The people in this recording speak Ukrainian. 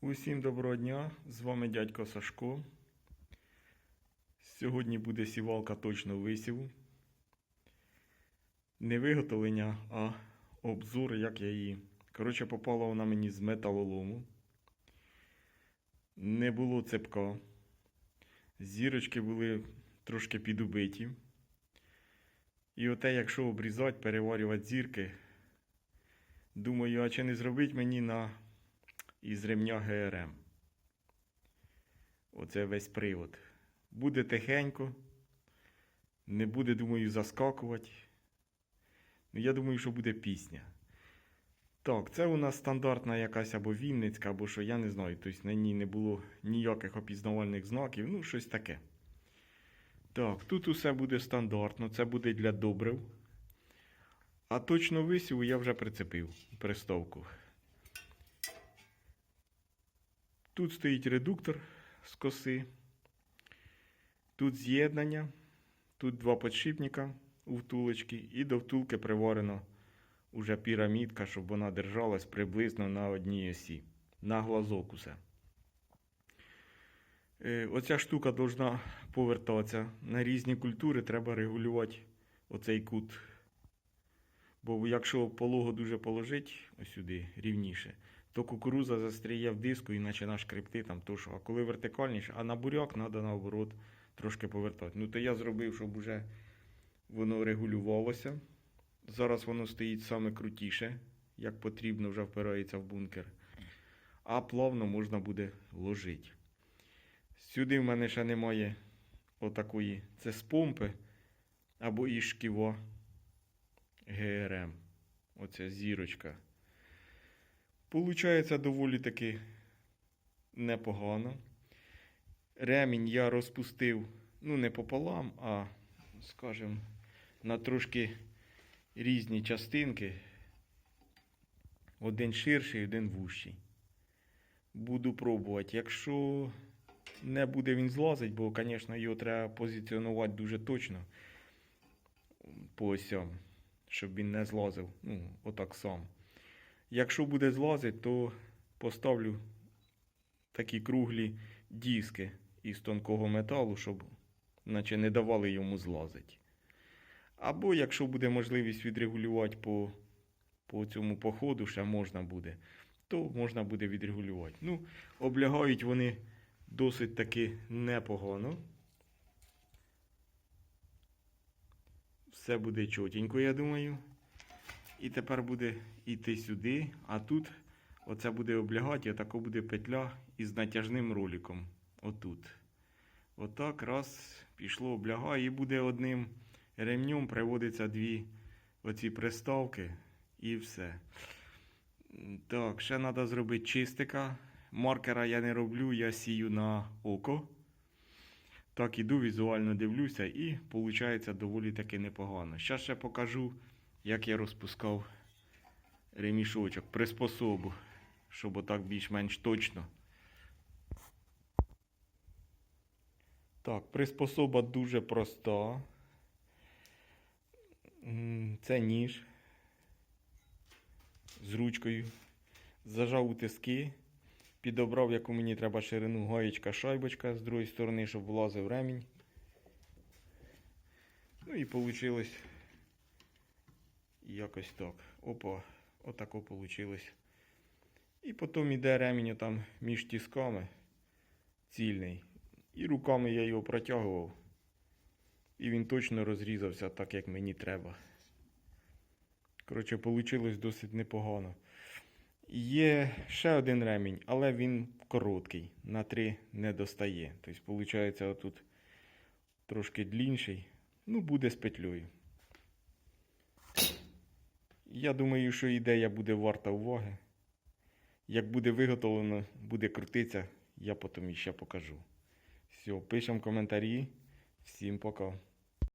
Усім доброго дня! З вами дядько Сашко. Сьогодні буде сівалка точно висіву. Не виготовлення, а обзор, як я її. Коротше, попала вона мені з металолому. Не було цепка. Зірочки були трошки підубиті. І оте, якщо обрізати, переварювати зірки, думаю, а чи не зробить мені на із ремня ГРМ. Оце весь привод. Буде тихенько, не буде, думаю, заскакувати. Ну, я думаю, що буде пісня. Так, це у нас стандартна якась або Вінницька, або що, я не знаю. Тобто на ній не було ніяких опізнавальних знаків, ну, щось таке. Так, тут усе буде стандартно, це буде для добрив. А точно висіву я вже прицепив приставку. Тут стоїть редуктор з коси. Тут з'єднання. Тут два підшипника у втулочки. І до втулки приварена уже пірамідка, щоб вона держалась приблизно на одній осі. На глазок усе. Е, Оця штука должна повертатися. На різні культури треба регулювати оцей кут. Бо якщо полого дуже положити ось сюди рівніше, то кукуруза застріє в диску і починає шкребти там то. А коли вертикальніше, а на буряк треба наоборот трошки повертати. Ну то я зробив, щоб уже воно регулювалося. Зараз воно стоїть саме крутіше, як потрібно, вже впирається в бункер. А плавно можна буде ложити. Сюди в мене ще немає отакої. Це з помпи або із шківа ГРМ. Оця зірочка. Получається доволі таки непогано. Ремінь я розпустив, ну, не пополам, а, скажімо, на трошки різні частинки. Один ширший, один вущий. Буду пробувати. Якщо не буде він злазить, бо, звісно, його треба позиціонувати дуже точно по осям, щоб він не злазив. Ну, отак сам. Якщо буде злазити, то поставлю такі круглі диски із тонкого металу, щоб наче не давали йому злазити. Або якщо буде можливість відрегулювати по, по цьому походу, ще можна буде, то можна буде відрегулювати. Ну, облягають вони досить таки непогано. Все буде чотенько, я думаю. І тепер буде йти сюди, а тут оце буде облягати, отако буде петля із натяжним роликом. Отут. Отак раз пішло облягає і буде одним ремнем приводиться дві оці приставки і все. Так, ще треба зробити чистика. Маркера я не роблю, я сію на око. Так, іду, візуально дивлюся, і виходить доволі таки непогано. Зараз ще покажу, як я розпускав ремішочок, приспособу, щоб отак більш-менш точно. Так, приспособа дуже проста. Це ніж з ручкою. Зажав у тиски, підобрав, яку мені треба ширину гаєчка, шайбочка з другої сторони, щоб влазив ремінь. Ну і вийшло якось так. Опа, отако вийшло. І потім іде ремінь там між тисками цільний. І руками я його протягував. І він точно розрізався так, як мені треба. Коротше, вийшло досить непогано. Є ще один ремінь, але він короткий, на 3 не достає. Тобто, виходить, отут трошки длінший. Ну, буде з петлею. Я думаю, що ідея буде варта уваги. Як буде виготовлено, буде крутитися, я потім іще покажу. Все, пишемо коментарі. Всім пока.